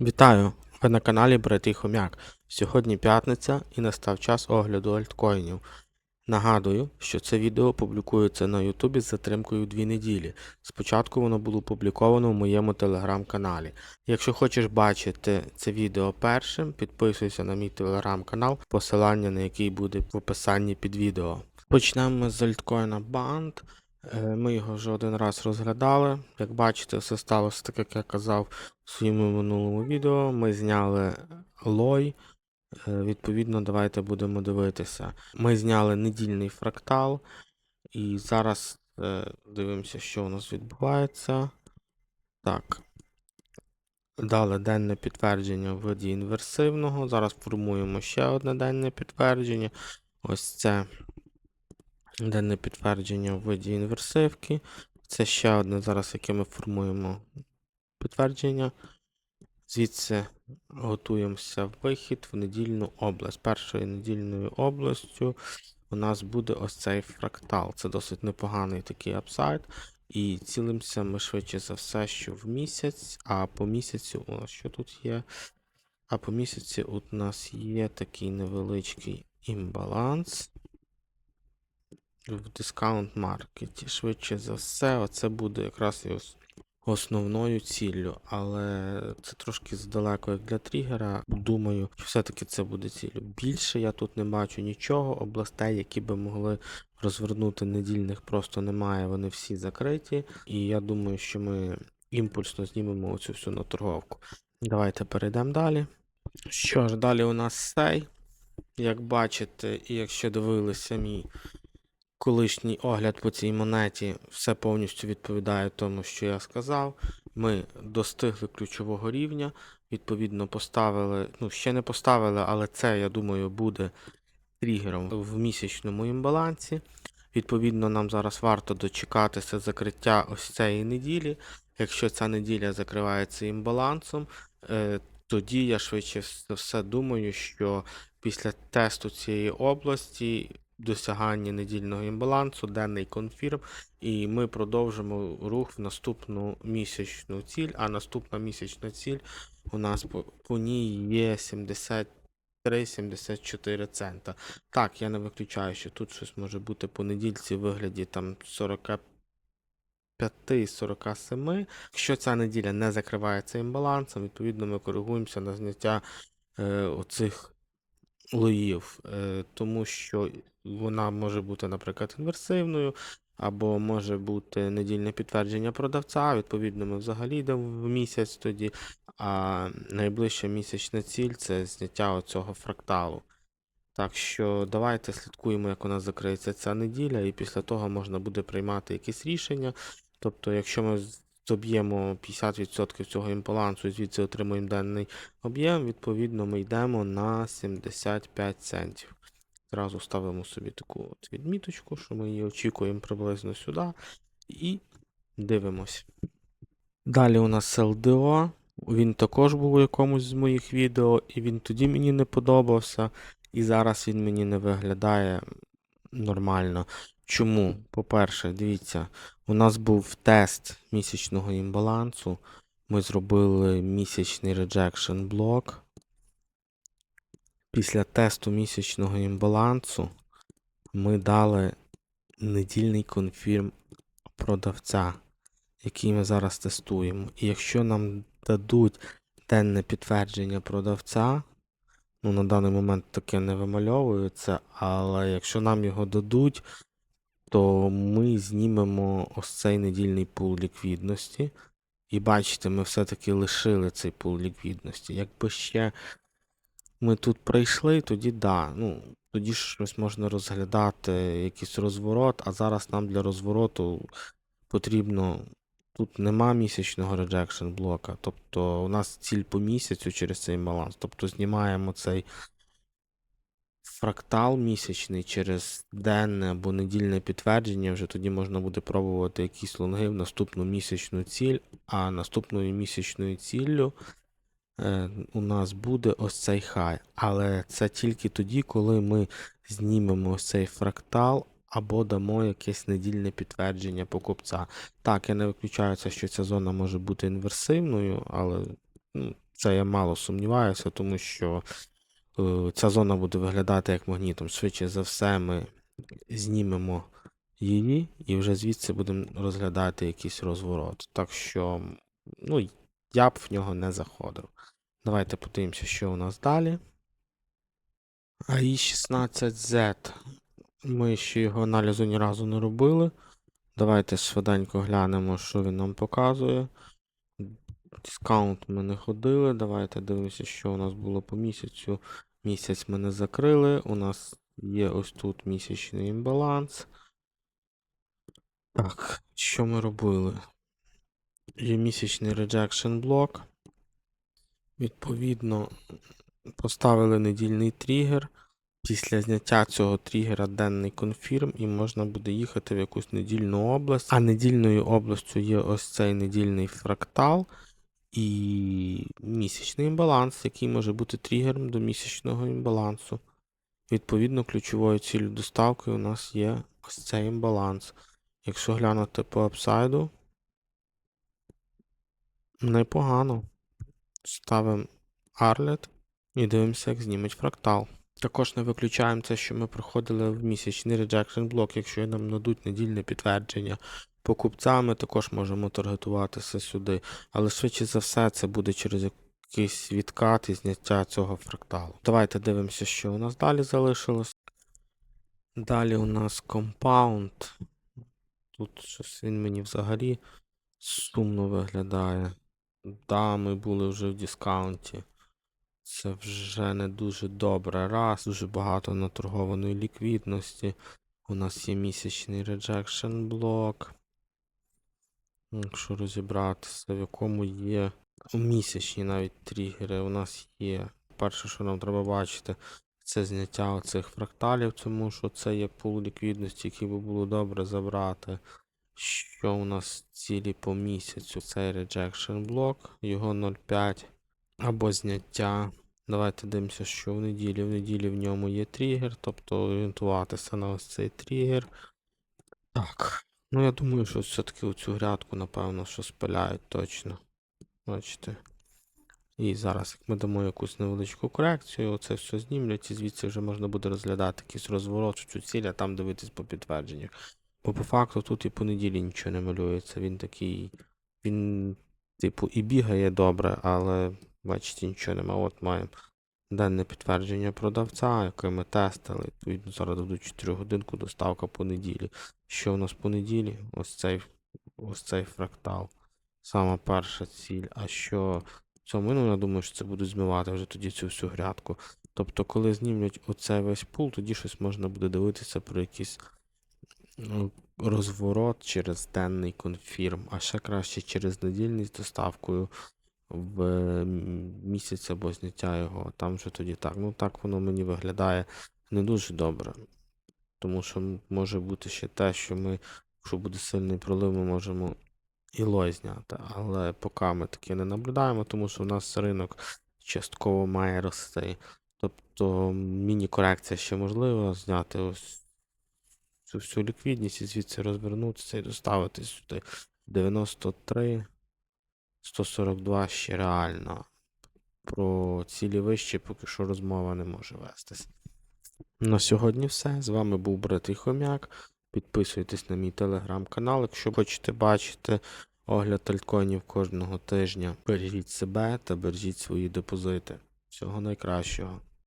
Вітаю! Ви на каналі Братий Хомяк. Сьогодні п'ятниця і настав час огляду альткоїнів. Нагадую, що це відео публікується на Ютубі з затримкою дві неділі. Спочатку воно було опубліковано в моєму телеграм-каналі. Якщо хочеш бачити це відео першим, підписуйся на мій телеграм-канал, посилання на який буде в описанні під відео. Почнемо з альткоїна Band. Е, Ми його вже один раз розглядали. Як бачите, все сталося так, як я казав в своєму минулому відео. Ми зняли лой. Е, Відповідно, давайте будемо дивитися. Ми зняли недільний фрактал, і зараз е, дивимося, що у нас відбувається. Так. Дали денне підтвердження в виді інверсивного. Зараз формуємо ще одне денне підтвердження. Ось це денне підтвердження в виді інверсивки. Це ще одне зараз, яке ми формуємо підтвердження. Звідси готуємося в вихід в недільну область. Першою недільною областю у нас буде ось цей фрактал. Це досить непоганий такий апсайд. І цілимося ми швидше за все, що в місяць, а по місяцю у нас що тут є? А по місяці у нас є такий невеличкий імбаланс в дискаунт маркеті. Швидше за все, оце буде якраз і основною ціллю, але це трошки здалеко як для тригера. Думаю, що все-таки це буде ціллю. Більше я тут не бачу нічого. Областей, які би могли розвернути недільних, просто немає. Вони всі закриті. І я думаю, що ми імпульсно знімемо оцю всю наторговку. Давайте перейдемо далі. Що ж, далі у нас сей. Як бачите, і якщо дивилися мій колишній огляд по цій монеті, все повністю відповідає тому, що я сказав. Ми достигли ключового рівня, відповідно, поставили, ну, ще не поставили, але це, я думаю, буде тригером в місячному імбалансі. Відповідно, нам зараз варто дочекатися закриття ось цієї неділі. Якщо ця неділя закривається імбалансом, е, тоді я швидше все думаю, що після тесту цієї області досягання недільного імбалансу, денний конфірм, і ми продовжимо рух в наступну місячну ціль. А наступна місячна ціль у нас по, по ній є 73-74 цента. Так, я не виключаю, що тут щось може бути по недільці в вигляді там 45 47. Якщо ця неділя не закривається імбалансом, відповідно ми коригуємося на зняття е, оцих лоїв, е, тому що вона може бути, наприклад, інверсивною, або може бути недільне підтвердження продавця. Відповідно, ми взагалі йдемо в місяць тоді, а найближча місячна ціль це зняття оцього фракталу. Так що давайте слідкуємо, як у нас закриється ця неділя, і після того можна буде приймати якісь рішення. Тобто, якщо ми доб'ємо 50% цього імбалансу і звідси отримуємо денний об'єм, відповідно, ми йдемо на 75 центів. Зразу ставимо собі таку от відміточку, що ми її очікуємо приблизно сюди, і дивимось. Далі у нас LDO. Він також був у якомусь з моїх відео, і він тоді мені не подобався, і зараз він мені не виглядає нормально. Чому? По-перше, дивіться, у нас був тест місячного імбалансу. Ми зробили місячний rejection блок. Після тесту місячного імбалансу ми дали недільний конфірм продавця, який ми зараз тестуємо. І якщо нам дадуть денне підтвердження продавця, ну на даний момент таке не вимальовується, але якщо нам його дадуть, то ми знімемо ось цей недільний пул ліквідності. І бачите, ми все-таки лишили цей пул ліквідності. Якби ще ми тут прийшли, тоді да. Ну, тоді щось можна розглядати, якийсь розворот, а зараз нам для розвороту потрібно. Тут нема місячного rejection блока. Тобто у нас ціль по місяцю через цей баланс. Тобто знімаємо цей фрактал місячний через денне або недільне підтвердження. Вже тоді можна буде пробувати якісь лонги в наступну місячну ціль, а наступною місячною ціллю е, у нас буде ось цей хай. Але це тільки тоді, коли ми знімемо ось цей фрактал або дамо якесь недільне підтвердження покупця. Так, я не виключаю що ця зона може бути інверсивною, але ну, Це я мало сумніваюся, тому що ця зона буде виглядати як магнітом. Швидше за все, ми знімемо її і вже звідси будемо розглядати якийсь розворот. Так що, ну, я б в нього не заходив. Давайте подивимося, що у нас далі. АІ 16Z. Ми ще його аналізу ні разу не робили. Давайте швиденько глянемо, що він нам показує. Дискаунт ми не ходили. Давайте дивимося, що у нас було по місяцю. Місяць ми не закрили. У нас є ось тут місячний імбаланс. Так, що ми робили? Є місячний rejection блок. Відповідно, поставили недільний тригер. Після зняття цього тригера денний конфірм, і можна буде їхати в якусь недільну область. А недільною областю є ось цей недільний фрактал і місячний імбаланс, який може бути тригером до місячного імбалансу. Відповідно, ключовою ціллю доставки у нас є ось цей імбаланс. Якщо глянути по апсайду, непогано. Ставимо Arlet і дивимося, як зніметь фрактал. Також не виключаємо це, що ми проходили в місячний rejection блок, якщо нам надуть недільне підтвердження. Покупцями також можемо таргетуватися сюди, але швидше за все це буде через якийсь відкат і зняття цього фракталу. Давайте дивимося, що у нас далі залишилось. Далі у нас компаунд. Тут щось він мені взагалі сумно виглядає. Да, ми були вже в дискаунті. Це вже не дуже добре. Раз, дуже багато наторгованої ліквідності. У нас є місячний rejection блок. Якщо розібратися, в якому є місячні навіть тригери, у нас є. Перше, що нам треба бачити, це зняття оцих фракталів, тому що це є пул ліквідності, який би було добре забрати. Що у нас цілі по місяцю? Цей rejection блок, його 0,5 або зняття. Давайте дивимося, що в неділі. В неділі в ньому є тригер, тобто орієнтуватися на ось цей тригер. Так. Ну, я думаю, що все-таки у цю грядку, напевно, що спиляють точно. Бачите. І зараз, як ми дамо якусь невеличку корекцію, оце все знімлять, і звідси вже можна буде розглядати якийсь розворот цю ціль, а там дивитись по підтвердженнях. Бо по факту тут і по неділі нічого не малюється. Він такий. Він, типу, і бігає добре, але бачите, нічого нема. От маємо денне підтвердження продавця, яке ми тестили. Відповідно, зараз дадуть 4 годинку доставка по неділі. Що у нас по неділі? Ось цей, ось цей фрактал. Сама перша ціль. А що в цьому, ну я думаю, що це будуть змивати вже тоді цю всю грядку. Тобто, коли знімлять оцей весь пул, тоді щось можна буде дивитися про якийсь ну, розворот через денний конфірм, а ще краще через недільний з доставкою в місяць або зняття його. Там вже тоді так. Ну так воно мені виглядає не дуже добре. Тому що може бути ще те, що ми, якщо буде сильний пролив, ми можемо і лой зняти. Але поки ми таке не наблюдаємо, тому що в нас ринок частково має рости. Тобто міні-корекція ще можлива, зняти ось цю всю ліквідність і звідси розвернутися і доставити сюди 93, 142 ще реально. Про цілі вищі поки що розмова не може вестись. На сьогодні все. З вами був Братий Хомяк. Підписуйтесь на мій телеграм-канал, якщо хочете бачити огляд альткоїнів кожного тижня. Бережіть себе та бережіть свої депозити. Всього найкращого.